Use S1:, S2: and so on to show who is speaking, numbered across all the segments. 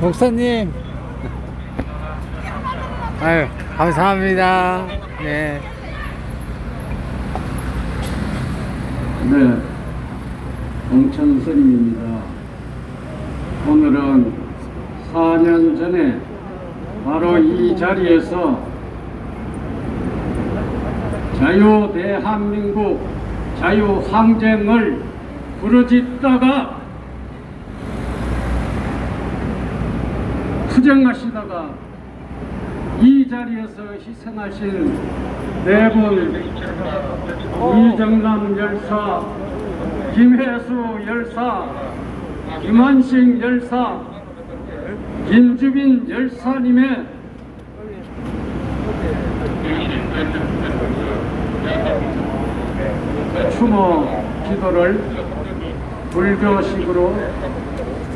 S1: 목사님. 아유, 감사합니다. 네.
S2: 네, 동천 스님입니다. 오늘은 4년 전에 바로 이 자리에서 자유 대한민국 자유 항쟁을 부르짖다가 투쟁하시다가 이 자리에서 희생하신 네분 이정남 열사, 김혜수 열사, 김한식 열사, 김주빈 열사님의 추모 기도를 불교식으로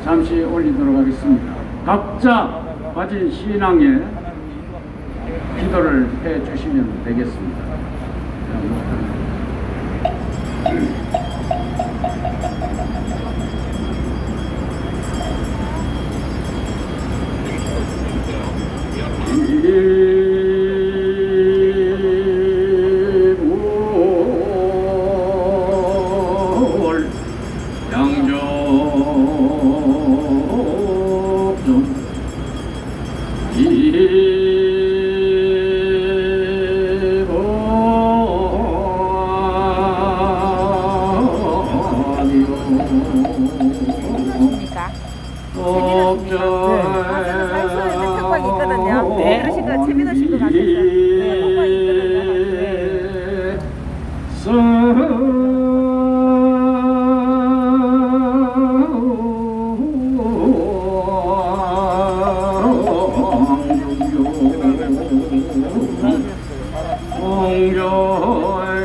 S2: 잠시 올리도록 하겠습니다. 각자 가진 신앙에 기도를 해 주시면 되겠습니다. 이물 양조
S3: 네. 한수에 탁방이 있거든요. 네. 네, 탁방이
S2: 공조에.